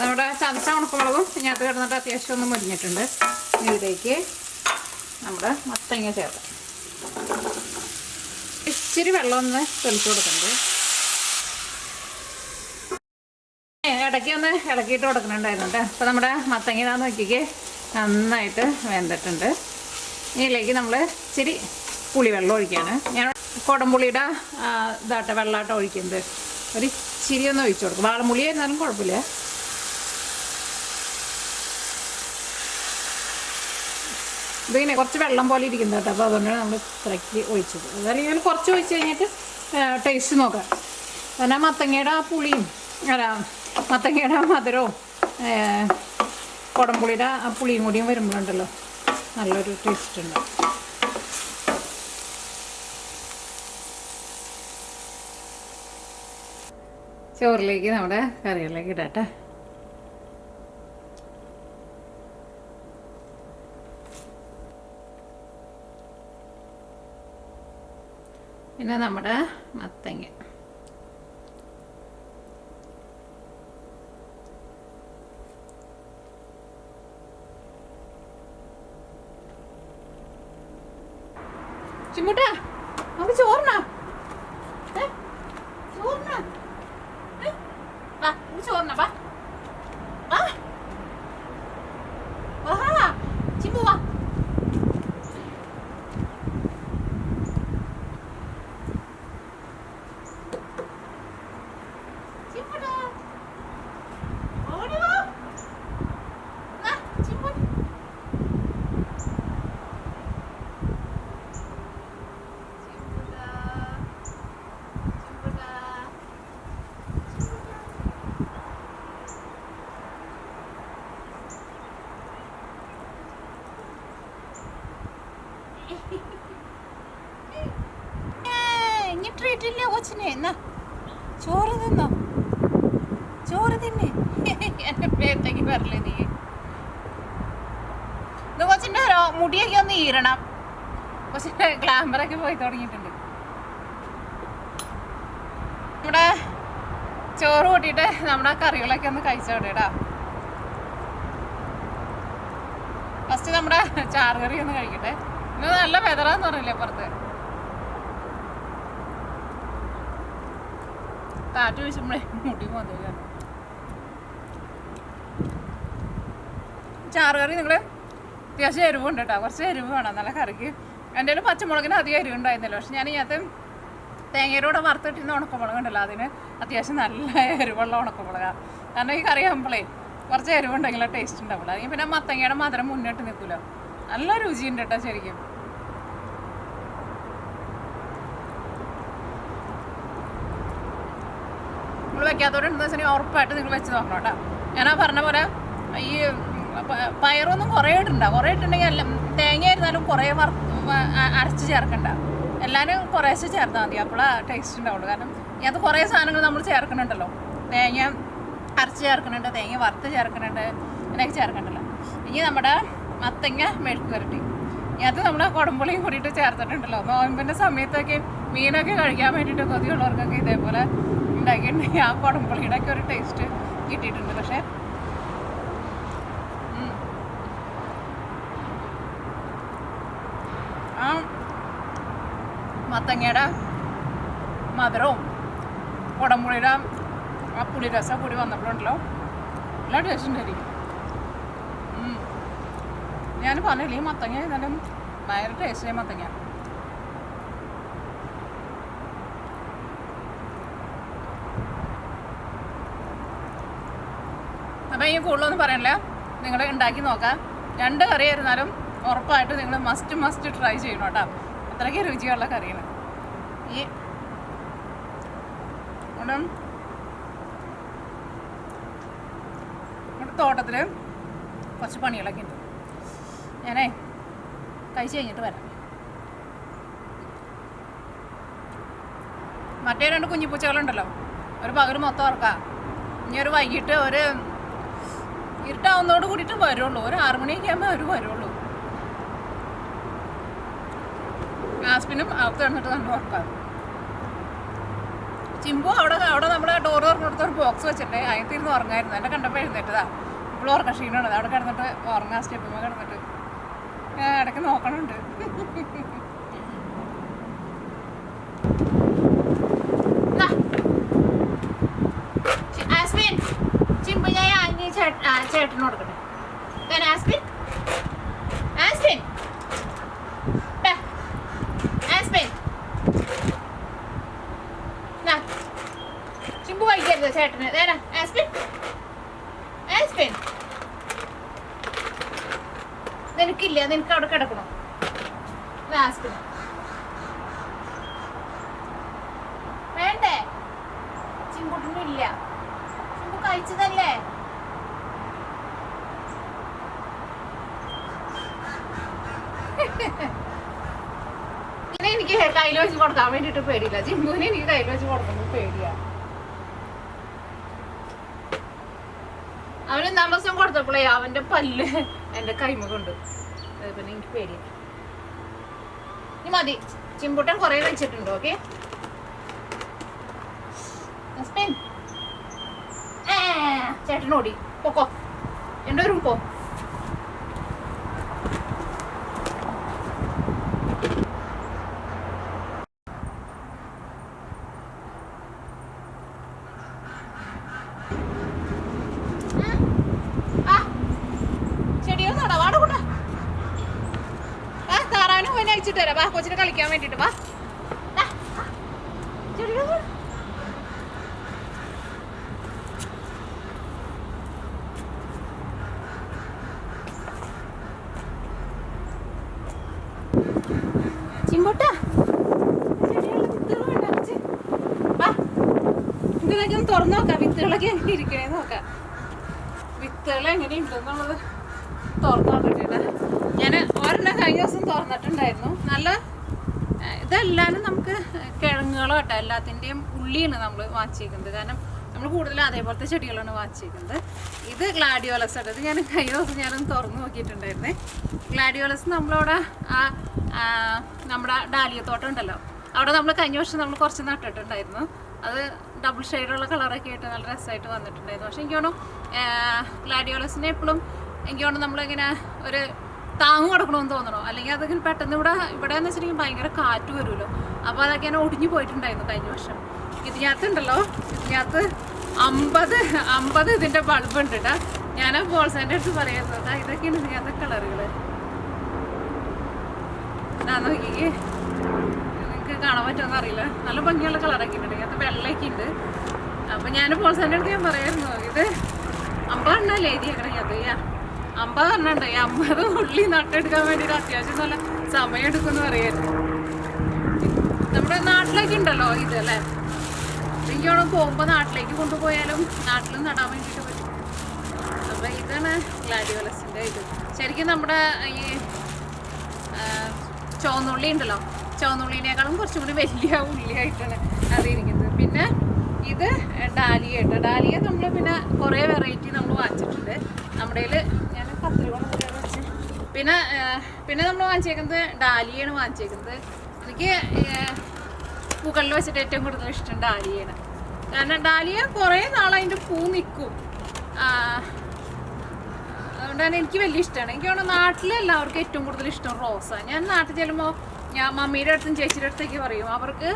നമ്മുടെ ചതച്ച ഉണക്കമുളകും ഇതിനകത്ത് കിടന്നിട്ട് അത്യാവശ്യം ഒന്ന് മുരിഞ്ഞിട്ടുണ്ട്. ഇതിലേക്ക് നമ്മുടെ മത്തങ്ങ ചേർക്കാം ഇച്ചിരി വെള്ളം ഒന്ന് തെളിച്ച് കൊടുക്കുന്നുണ്ട് ഇടയ്ക്ക് ഒന്ന് ഇളക്കിയിട്ട് കൊടുക്കുന്നുണ്ടായിരുന്നു കേട്ടോ അപ്പോൾ നമ്മുടെ മത്തങ്ങ ഇതാ നോക്കിക്ക് നന്നായിട്ട് വെന്തിട്ടുണ്ട്. ഇതിലേക്ക് നമ്മൾ ഇച്ചിരി പുളിവെള്ളം ഒഴിക്കുകയാണ് ഞാൻ കുടംപുളിയുടെ ഇതാട്ടെ വെള്ളമായിട്ട് ഒഴിക്കുന്നത്. ഒരു ഇച്ചിരി ഒന്ന് ഒഴിച്ചു കൊടുക്കും. വാളമ്പുളി ആയിരുന്നാലും കുഴപ്പമില്ല. ഇതിങ്ങനെ കുറച്ച് വെള്ളം പോലെ ഇരിക്കുന്നത് കേട്ടോ. അപ്പോൾ അതുകൊണ്ടാണ് നമ്മൾ ഇത്രയ്ക്ക് ഒഴിച്ചത്. ഞാൻ കുറച്ച് ഒഴിച്ച് കഴിഞ്ഞിട്ട് ടേസ്റ്റ് നോക്കാം. കാരണം മത്തങ്ങയുടെ ആ പുളിയും അല്ല മത്തങ്ങയുടെ മധുരവും കുടംപുളിയുടെ ആ പുളിയും കൂടിയും വരുമ്പോഴുണ്ടല്ലോ. നല്ലൊരു ടേസ്റ്റ് ഉണ്ട്. ചോറിലേക്ക് നമ്മുടെ കറികളിലേക്ക് ഇടട്ടെ പിന്നെ നമ്മുടെ മത്തങ്ങ. ചിമ്മുട്ടാ നമുക്ക് ചോറിനാ. പുറത്തേക്ക് വരല്ലേ നീ? കൊച്ചിന്റെ മുടിയൊക്കെ ഒന്ന് ഈരണം കൊച്ചിന്റെ ഗ്ലാമറൊക്കെ പോയി തുടങ്ങിയിട്ടുണ്ട്. നമ്മുടെ ചോറ് കൂട്ടിയിട്ട് നമ്മുടെ കറികളൊക്കെ ഒന്ന് കഴിച്ചോടേടാ ഫസ്റ്റ് നമ്മുടെ ചാറ് കറി ഒന്ന് കഴിക്കട്ടെ. ഇന്ന് നല്ല വെതറാന്ന് പറഞ്ഞില്ലേ പുറത്ത്? കാറ്റ് വീശുമ്പോഴേ മുടി പോകുന്നു ചാറുകറി നിങ്ങൾ അത്യാവശ്യം എരിവുണ്ട് കേട്ടോ കുറച്ച് എരിവ് വേണം. നല്ല കറിക്ക്. എന്റെ കയ്യിൽ പച്ചമുളകിന് അധികം എരിവ് ഉണ്ടായിരുന്നല്ലോ. പക്ഷെ ഞാൻ ഇതിനകത്ത് തേങ്ങയിലൂടെ വറുത്തിട്ടിരുന്ന ഉണക്കമുളക് ഉണ്ടല്ലോ അതിന് അത്യാവശ്യം നല്ല എരിവുള്ള ഉണക്കമുളകാണ് കാരണം ഈ കറി ആകുമ്പോളേ കുറച്ച് എരിവുണ്ടെങ്കിലേ ടേസ്റ്റ് ഉണ്ടാവുള്ളൂ. അല്ലെങ്കിൽ പിന്നെ മത്തങ്ങയുടെ മധുരം മുന്നിട്ട് നിൽക്കുമല്ലോ നല്ല രുചിയുണ്ട് കേട്ടോ ശരിക്കും. നിങ്ങൾ വെക്കാത്തവരുണ്ടെന്ന് വെച്ചാൽ ഉറപ്പായിട്ട് നിങ്ങൾ വെച്ച് നോക്കണം കേട്ടോ ഞാൻ പറഞ്ഞ പോലെ ഈ പയറൊന്നും കുറേ ഇടണ്ട. കുറേ ഇട്ടുണ്ടെങ്കിൽ എല്ലാം തേങ്ങ ആയിരുന്നാലും കുറേ വറ അരച്ച് ചേർക്കണ്ട. എല്ലാവരും കുറേശ്ശെ ചേർത്താൽ മതി. അപ്പോഴാ ടേസ്റ്റ് ഉണ്ടാവുള്ളൂ കാരണം ഇതിനകത്ത് കുറേ സാധനങ്ങൾ നമ്മൾ ചേർക്കണുണ്ടല്ലോ. തേങ്ങ അരച്ച് ചേർക്കണുണ്ട് തേങ്ങ വറുത്ത് ചേർക്കണുണ്ട് അങ്ങനെയൊക്കെ ചേർക്കണ്ടല്ലോ. ഇനി നമ്മുടെ മത്തങ്ങ മെഴുക്ക് വരട്ടി. അത് നമ്മുടെ കുടമ്പുളിയും കൂടിയിട്ട് ചേർത്തിട്ടുണ്ടല്ലോ. നോയമ്പിന്റെ സമയത്തൊക്കെ മീനൊക്കെ കഴിക്കാൻ വേണ്ടിയിട്ട് കൊതിയുള്ളവർക്കൊക്കെ ഇതേപോലെ ഉണ്ടാക്കിയിട്ടുണ്ടെങ്കിൽ ആ കുടമ്പുളിയുടെ ഒക്കെ ഒരു ടേസ്റ്റ് കിട്ടിയിട്ടുണ്ട്. പക്ഷേ ഉം. ആ മത്തങ്ങയുടെ മധുരവും കുടമ്പുളിയുടെ ആ പുളിരസം കൂടി വന്നപ്പോഴുണ്ടല്ലോ നല്ല ടേസ്റ്റ് ഉണ്ടായിരിക്കും. ഞാൻ പറഞ്ഞില്ലേ ഈ മത്തങ്ങ എന്നാലും ഭയങ്കര ടേസ്റ്റിയായ മത്തങ്ങ അപ്പം ഈ കൂടുതലൊന്നും പറയണില്ല നിങ്ങൾ ഉണ്ടാക്കി നോക്കാം രണ്ട് കറി ആയിരുന്നാലും ഉറപ്പായിട്ട് നിങ്ങൾ മസ്റ്റ് മസ്റ്റ് ട്രൈ ചെയ്യണം കേട്ടോ അത്രയ്ക്ക് രുചിയുള്ള കറിയാണ്. ഈ ഉടൻ നമ്മുടെ കുറച്ച് പണികളൊക്കെ ഉണ്ട്. ഞാനേ കഴിച്ച് കഴിഞ്ഞിട്ട് വരാം. മറ്റേ രണ്ട് കുഞ്ഞിപ്പൂച്ചകളുണ്ടല്ലോ. ഒരു പകൽ മൊത്തം ഉറക്കാം. ഇനി ഒരു വൈകിട്ട് ഒരു ഇരുട്ടാവുന്നതോട് കൂടിയിട്ട് വരുള്ളൂ. ഒരു ആറുമണിയൊക്കെ ആകുമ്പോൾ അവർ വരുള്ളൂ. ആസ്പിനും അകത്ത് കിടന്നിട്ട് നമ്മൾ ഉറക്കാം ചിമ്പു അവിടെ അവിടെ നമ്മുടെ ഡോർ തുറന്നിടത്ത് ഒരു ബോക്സ് വെച്ചിട്ടുണ്ട്. വെച്ചിട്ട് അതിനകത്തിരുന്ന് ഉറങ്ങായിരുന്നു. എന്നെ കണ്ടപ്പോൾ എഴുന്നേറ്റതാ. ഇപ്പോൾ ഉറക്കം ക്ഷീണമാണ്. അവിടെ കിടന്നിട്ട് ഉറങ്ങാൻ സ്റ്റെപ്പുമ്പോൾ കിടന്നിട്ട്. ഇടയ്ക്ക് നോക്കണുണ്ട്. ചേട്ടനോട് കൊടുക്കട്ടെ. ആസ്മിൻ ദാ. ആസ്മിൻ ദാ. ചിമ്പു കഴിക്കരുത് ചേട്ടന്. തരാം ആസ്പിൻ ആസ്പിൻ നിനക്കില്ല നിനക്ക് അവിടെ കിടക്കണോ? ആസ്പിൻ വേണ്ടേ? ചിമ്പുട്ടിനും ഇല്ല. ചിമ്പു കഴിച്ചതല്ലേ? ഇതിനെ എനിക്ക് കയ്യിൽ വെച്ച് കൊടുക്കാൻ വേണ്ടിട്ട് പേടിയില്ല. ചിമ്പുവിനെ എനിക്ക് കയ്യിൽ വെച്ച് കൊടുക്കുമ്പോൾ പേടിയാ. അവന് ഒന്നാം ദിവസം കൊടുത്തപ്പോഴേ അവന്റെ പല്ല് എന്റെ കൈമ കൊണ്ട് പിന്നെ എനിക്ക് പേടിയാ. ഇനി മതി. ചിമ്പുട്ടൻ കുറെ വെച്ചിട്ടുണ്ട് ഓക്കെ? ചേട്ടനോടി. പൊക്കോ. എന്റെ ഒരു പോ ആ ചെടികൾ നടാ വാട കൂട്ടാ ആ താറാവിനും പോയി അയച്ചിട്ട് തരാം വാ കൊച്ചിനെ കളിക്കാൻ വേണ്ടിട്ട് വാ ദാ, വാ. ചെടികൾ നട്. ചിമ്പോട്ടാ. ഇതിലൊക്കെ ഒന്ന് തുറന്നു നോക്കാം. വിത്തുകളൊക്കെ എങ്ങനെ ഇരിക്കണേ നോക്കാം. വിത്തുകൾ എങ്ങനെയുണ്ടെന്നുള്ളത് തുറന്നു നോക്കട്ടെ ഞാൻ ഒരെണ്ണം കഴിഞ്ഞ ദിവസം തുറന്നിട്ടുണ്ടായിരുന്നു. നല്ല ഇതെല്ലാവരും നമുക്ക് കിഴങ്ങുകളോ കേട്ടോ എല്ലാത്തിന്റെയും ഉള്ളിയാണ് നമ്മൾ വാങ്ങിച്ചേക്കുന്നത് കാരണം നമ്മൾ കൂടുതലും അതേപോലത്തെ ചെടികളാണ് വാങ്ങിച്ചേക്കുന്നത് ഇത് ഗ്ലാഡിയോലസ് ആണ് ഇത് ഞാൻ കഴിഞ്ഞ ദിവസം ഞാനൊന്ന് തുറന്നു നോക്കിയിട്ടുണ്ടായിരുന്നേ. ഗ്ലാഡിയോലസ് നമ്മളവിടെ ആ നമ്മുടെ ഡാലിയ തോട്ടം ഉണ്ടല്ലോ. അവിടെ നമ്മൾ കഴിഞ്ഞ വർഷം നമ്മൾ കുറച്ച് നട്ടിട്ടുണ്ടായിരുന്നു. അത് ഡബിൾ ഷെയ്ഡുള്ള കളറൊക്കെ ആയിട്ട് നല്ല രസമായിട്ട് വന്നിട്ടുണ്ടായിരുന്നു. പക്ഷെ എനിക്ക് തോന്നുന്നു ഗ്ലാഡിയോലസിനെ എപ്പോഴും എനിക്ക് തോന്നുന്നു നമ്മളിങ്ങനെ ഒരു താങ്ങ് കൊടുക്കണമെന്ന് തോന്നണോ? അല്ലെങ്കിൽ അതിങ്ങനെ പെട്ടെന്ന് ഇവിടെ ഇവിടെ എന്ന് വെച്ചിട്ടുണ്ടെങ്കിൽ ഭയങ്കര കാറ്റ് വരുമല്ലോ. അപ്പോൾ അതൊക്കെ ഞാൻ ഒടിഞ്ഞു പോയിട്ടുണ്ടായിരുന്നു കഴിഞ്ഞ വർഷം. ഇതിനകത്ത് ഉണ്ടല്ലോ ഇതിനകത്ത് അമ്പത് അമ്പത് ഇതിന്റെ ബൾബ് ഉണ്ട് കേട്ടോ ഞാൻ ബോൾസാന്റെ അടുത്ത് പറയുന്നത്. ഇതൊക്കെയാണ് ഇതിനകത്തെ കളറുകൾ നോക്കിക്കേ നിങ്ങൾക്ക് കാണാൻ പറ്റുമെന്ന് അറിയില്ല. നല്ല ഭംഗിയുള്ള കളറൊക്കെ ഉണ്ട് ഇതിനകത്ത് വെള്ളയൊക്കെ ഉണ്ട്. അപ്പം ഞാൻ ബോൾസേന്റെ അടുത്ത് ഞാൻ പറയായിരുന്നു. ഇത് അമ്പതെണ്ണല്ലേ എഴുതിയേക്കണേ അത് യാ അമ്പത് എണ്ണുണ്ട് ഈ അമ്പത് ഉള്ളി നട്ടെടുക്കാൻ വേണ്ടിയിട്ട് അത്യാവശ്യം നല്ല സമയം എടുക്കുമെന്ന് പറയായിരുന്നു. നമ്മുടെ നാട്ടിലൊക്കെ ഉണ്ടല്ലോ ഇത് അല്ലേ? വേണം പോകുമ്പോൾ നാട്ടിലേക്ക് കൊണ്ടുപോയാലും നാട്ടിലും നടാൻ വേണ്ടിയിട്ട് പറ്റും. അപ്പം ഇതാണ് ഗ്ലാഡിയോലസിന്റെ ഇത്. ശരിക്കും നമ്മുടെ ഈ ചുവന്നുള്ളി ഉണ്ടല്ലോ ചുവന്നുള്ളിനേക്കാളും കുറച്ചും കൂടി വലിയ ഉള്ളിയായിട്ടാണ് അത് ഇരിക്കുന്നത് പിന്നെ ഇത് ഡാലിയ കേട്ടോ ഡാലിയ നമ്മൾ പിന്നെ കുറേ വെറൈറ്റി നമ്മൾ വാങ്ങിച്ചിട്ടുണ്ട്. നമ്മുടെ ഞാൻ കൂടെ വെച്ച്. പിന്നെ പിന്നെ നമ്മൾ വാങ്ങിച്ചേക്കുന്നത് ഡാലിയാണ് വാങ്ങിച്ചേക്കുന്നത്. എനിക്ക് പൂക്കളിൽ വെച്ചിട്ട് ഏറ്റവും കൂടുതൽ ഇഷ്ടം ഡാലിയാണ്. കാരണം ഡാലിയ കുറേ നാൾ അതിന്റെ പൂ നിൽക്കും അതുകൊണ്ട് തന്നെ എനിക്ക് വലിയ ഇഷ്ടമാണ്. എനിക്ക് തോന്നുന്നു നാട്ടിൽ എല്ലാവർക്കും ഏറ്റവും കൂടുതൽ ഇഷ്ടം റോസാണ് ഞാൻ നാട്ടിൽ ചെല്ലുമ്പോൾ ഞാൻ മമ്മിയുടെ അടുത്തും ചേച്ചിയുടെ അടുത്തേക്ക് പറയും അവർക്ക്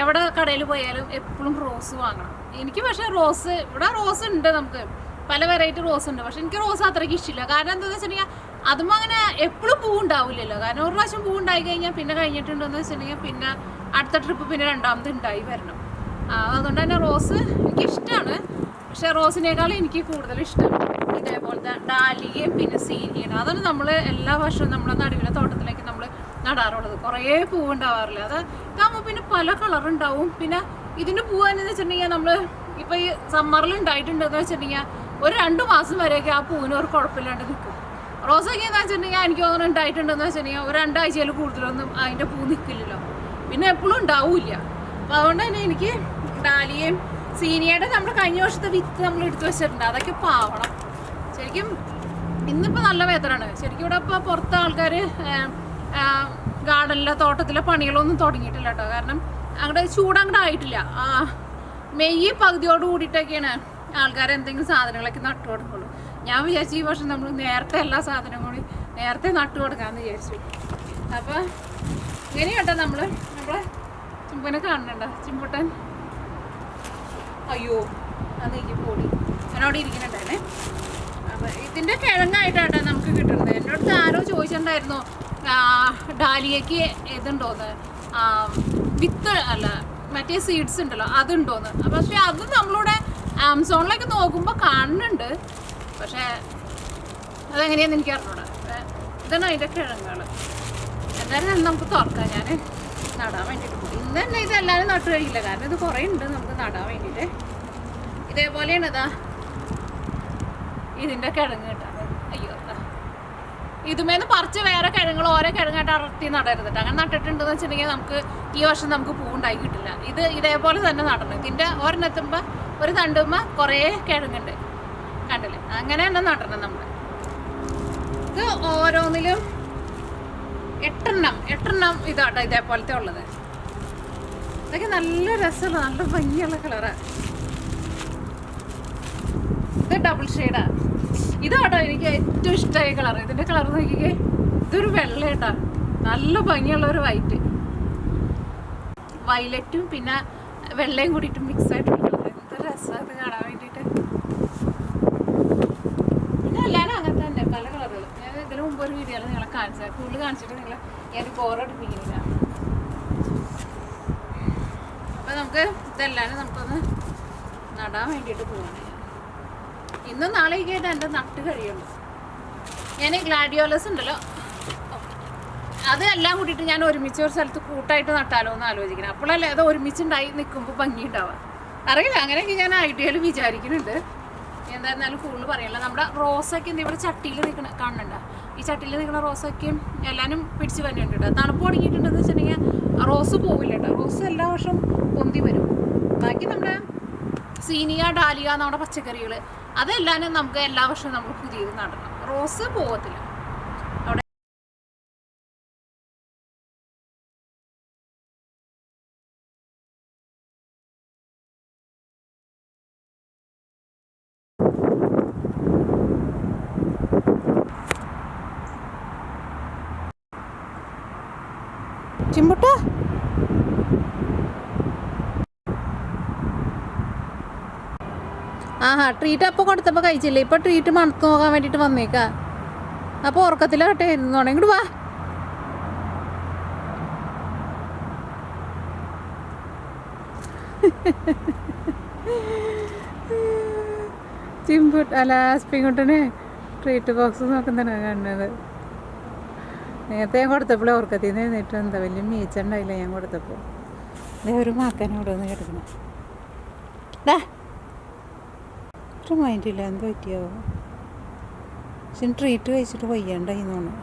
എവിടെ കടയിൽ പോയാലും എപ്പോഴും റോസ് വാങ്ങണം. എനിക്ക് പക്ഷേ റോസ് ഇവിടെ റോസ് ഉണ്ട് നമുക്ക്. പല വെറൈറ്റി റോസ് ഉണ്ട്. പക്ഷെ എനിക്ക് റോസ് അത്രയ്ക്ക് ഇഷ്ടമില്ല. കാരണം എന്താണെന്ന് വെച്ചിട്ടുണ്ടെങ്കിൽ അതും അങ്ങനെ എപ്പോഴും പൂ ഉണ്ടാവില്ലല്ലോ. കാരണം ഒരു പ്രാവശ്യം പൂ ഉണ്ടായി കഴിഞ്ഞാൽ പിന്നെ കഴിഞ്ഞിട്ടുണ്ടെന്ന് വെച്ചിട്ടുണ്ടെങ്കിൽ പിന്നെ അടുത്ത ട്രിപ്പ് പിന്നെ രണ്ടാമത് ഉണ്ടായി വരണം. അതുകൊണ്ട് തന്നെ റോസ് എനിക്ക് ഇഷ്ടമാണ് പക്ഷേ റോസിനേക്കാളും എനിക്ക് കൂടുതൽ ഇഷ്ടം. ഇതേപോലത്തെ ഡാലിയും പിന്നെ സീനിയുടെ. അതൊന്നും നമ്മൾ എല്ലാ വർഷവും നമ്മുടെ നടുവിലെ തോട്ടത്തിലേക്ക് നമ്മൾ നടാറുള്ളത്. കുറേ പൂവുണ്ടാവാറില്ല. അത് ഇതാകുമ്പോൾ പിന്നെ പല കളറുണ്ടാവും. പിന്നെ ഇതിന്റെ പൂവ് എന്ന് വെച്ചിട്ടുണ്ടെങ്കിൽ നമ്മൾ ഇപ്പോൾ ഈ സമ്മറിൽ ഉണ്ടായിട്ടുണ്ടെന്ന് വെച്ചിട്ടുണ്ടെങ്കിൽ ഒരു രണ്ട് മാസം വരെയൊക്കെ ആ പൂവിന് ഒരു കുഴപ്പമില്ലാണ്ട് നിൽക്കും റോസൊക്കെ എന്ന് വെച്ചിട്ടുണ്ടെങ്കിൽ എനിക്ക് തോന്നുന്നു ഉണ്ടായിട്ടുണ്ടെന്ന് വെച്ചിട്ടുണ്ടെങ്കിൽ ഒരു രണ്ടാഴ്ചയിൽ കൂടുതലൊന്നും അതിന്റെ പൂ നിൽക്കില്ലല്ലോ പിന്നെ എപ്പോഴും ഉണ്ടാവില്ല. അപ്പോൾ അതുകൊണ്ട് തന്നെ എനിക്ക് ഡാലിയയും സീനിയയുടെ നമ്മുടെ കഴിഞ്ഞ വർഷത്തെ വിത്ത് നമ്മൾ എടുത്തു വെച്ചിട്ടുണ്ട്. അതൊക്കെ പാവണം. ശരിക്കും ഇന്നിപ്പോൾ നല്ല വെതറാണ് ശരിക്കും ഇവിടെ ഇപ്പോൾ പുറത്തെ ആൾക്കാർ ഗാർഡനിലെ തോട്ടത്തിലെ പണികളൊന്നും തുടങ്ങിയിട്ടില്ല കേട്ടോ. കാരണം അങ്ങോട്ട് ചൂടങ്ങോട്ട് ആയിട്ടില്ല. മെയ് പകുതിയോട് കൂടിയിട്ടൊക്കെയാണ് ആൾക്കാർ എന്തെങ്കിലും സാധനങ്ങളൊക്കെ നട്ടു കൊടുക്കുള്ളൂ. ഞാൻ വിചാരിച്ചു ഈ വർഷം നമ്മൾ നേരത്തെ എല്ലാ സാധനവും കൂടി നേരത്തെ നട്ടു കൊടുക്കാമെന്ന് വിചാരിച്ചു. അപ്പോൾ ഇങ്ങനെ കേട്ടോ നമ്മൾ നമ്മളെ ചിമ്പനെ കാണണ്ട ചിമ്പുട്ടൻ അയ്യോ അത് എനിക്ക് പോടി. എന്നോട് ഇരിക്കുന്നുണ്ടായിരുന്നേ. ഇതിന്റെ കിഴങ്ങായിട്ടാണ് നമുക്ക് കിട്ടുന്നത്. എന്നോട് ആരോ ചോദിച്ചിട്ടുണ്ടായിരുന്നു ഡാലിയക്ക് ഇതുണ്ടോന്ന്. വിത്ത് അല്ല മറ്റേ സീഡ്സ് ഉണ്ടല്ലോ അതുണ്ടോന്ന്. പക്ഷെ അത് നമ്മളിവിടെ ആമസോണിലൊക്കെ നോക്കുമ്പോൾ കാണുന്നുണ്ട്. പക്ഷേ അതെങ്ങനെയാന്ന് എനിക്ക് അറിഞ്ഞൂടാ. ഇതാണ് അതിന്റെ കിഴങ്ങുകൾ എന്തായാലും നമുക്ക് തുറക്കാം. ഞാൻ നടാൻ വേണ്ടിട്ട് ഇന്ന് തന്നെ ഇത് എല്ലാവരും നട്ടു കഴിക്കില്ല. കാരണം ഇത് കുറേ ഉണ്ട് നമുക്ക് നടാൻ വേണ്ടിട്ട് ഇതേപോലെയാണ് ഇതാ ഇതിന്റെ കിഴങ്ങ് കിട്ടാൻ അയ്യോ ഇതുമേന്ന് പറിച്ച് വേറെ കിഴങ്ങൾ ഓരോ കിഴങ്ങായിട്ട് അടർത്തി നടരുത് അങ്ങനെ നട്ടിട്ടുണ്ടെന്ന് വെച്ചിട്ടുണ്ടെങ്കിൽ നമുക്ക് ഈ വർഷം നമുക്ക് പൂവുണ്ടായി കിട്ടില്ല. ഇത് ഇതേപോലെ തന്നെ നടണം. ഇതിന്റെ ഒരെണ്ണെത്തുമ്പോൾ ഒരു തണ്ടുമ്പോൾ കുറേ കിഴങ്ങുണ്ട്. കണ്ടില്ലേ? അങ്ങനെ തന്നെ നടണം നമ്മൾ ഇത് ഓരോന്നിലും എട്ടെണ്ണം എട്ടെണ്ണം ഇതാട്ടോ ഇതേപോലത്തെ ഉള്ളത്. ഇതൊക്കെ നല്ല രസമുള്ള നല്ല ഭംഗിയുള്ള കളറാ. ഇത് ഡബിൾ ഷെയ്ഡാ ഇതാട്ടോ എനിക്ക് ഏറ്റവും ഇഷ്ടമായ കളർ ഇതിന്റെ കളർ നോക്കിക്കേ. ഇതൊരു വെള്ളേട്ടാ നല്ല ഭംഗിയുള്ള ഒരു വൈറ്റ്. വയലറ്റും പിന്നെ വെള്ളയും കൂടിയിട്ട് മിക്സ് ആയിട്ടുള്ള എന്ത് രസമാണ് ഇത് കാണാൻ വേണ്ടിയിട്ട്. പിന്നെ എല്ലാവരും അങ്ങനെ തന്നെ പല കളറുകൾ ഞാൻ ഇതിന് മുമ്പ് ഒരു വീഡിയോയിൽ നിങ്ങളെ കാണിച്ചത്. കൂടുതൽ കാണിച്ചിട്ട് നിങ്ങൾ ഞാൻ ബോറടിപ്പിക്കുന്നില്ല അപ്പം നമുക്ക് ഇതെല്ലാം നമുക്കൊന്ന് നടാൻ വേണ്ടിയിട്ട് ഞാൻ ഇന്നും നാളെയൊക്കെ ആയിട്ട് എന്റെ നട്ട് കഴിയുള്ളൂ. ഞാൻ ഗ്ലാഡിയോലസ് ഉണ്ടല്ലോ. അത് എല്ലാം കൂട്ടിയിട്ട് ഞാൻ ഒരുമിച്ച് ഒരു സ്ഥലത്ത് കൂട്ടായിട്ട് നട്ടാലോ എന്ന് ആലോചിക്കണം അപ്പോഴല്ലേ അത് ഒരുമിച്ചുണ്ടായി നിൽക്കുമ്പോൾ ഭംഗി ഉണ്ടാവുക അറിയില്ല അങ്ങനെയൊക്കെ ഞാൻ ഐഡിയയിൽ വിചാരിക്കുന്നുണ്ട്. എന്തായിരുന്നാലും കൂടുതൽ പറയല്ല. നമ്മുടെ റോസൊക്കെ എന്താ ഇവിടെ ചട്ടിയിൽ നിൽക്കണ കാണുന്നുണ്ട്? ഈ ചട്ടിയിൽ നിൽക്കുന്ന റോസൊക്കെയും എല്ലാവരും പിടിച്ച് വന്നിട്ടുണ്ട് തണുപ്പ് തുടങ്ങിയിട്ടുണ്ടെന്ന് വെച്ചിട്ടുണ്ടെങ്കിൽ റോസ് പോവില്ല കേട്ടോ. റോസ് എല്ലാ വർഷവും പൊന്തി വരും. ബാക്കി നമ്മുടെ സീനിയ ഡാലിയ നമ്മുടെ പച്ചക്കറികൾ അതെല്ലാം നമുക്ക് എല്ലാ വർഷവും നമ്മൾ പുതിയത് നടണം. റോസ് പോകത്തില്ല അവിടെ ചിമ്പുട്ട ആഹാ ട്രീറ്റ് അപ്പോൾ കൊടുത്തപ്പോൾ കഴിച്ചില്ല? ഇപ്പൊ ട്രീറ്റ് മണത്ത് നോക്കാൻ വേണ്ടിയിട്ട് വന്നേക്കാ. അപ്പോൾ ഉറക്കത്തിലാട്ടെ കേട്ടേ ഇങ്ങോട്ട് വാ. ചിമ്പുട്ട് അല്ല സ്പിങ്ങുട്ടനെ ട്രീറ്റ് ബോക്സ് നോക്കുന്നതാണ് കണ്ടത്. നേരത്തെ ഞാൻ കൊടുത്തപ്പോഴേ ഉറക്കത്തിൽ നിന്ന് എഴുന്നേറ്റ്. എന്താ വലിയ മീച്ചുണ്ടായില്ല ഞാൻ കൊടുത്തപ്പോൾ ദേ ഒരു മാക്കാനോട് ഒന്ന് കിടക്കണം ഡാ ഒരു മൈൻഡില്ല എന്ത് പറ്റിയാവോ? പക്ഷെ ട്രീറ്റ് കഴിച്ചിട്ട് വയ്യാണ്ടായി തോന്നുന്നു.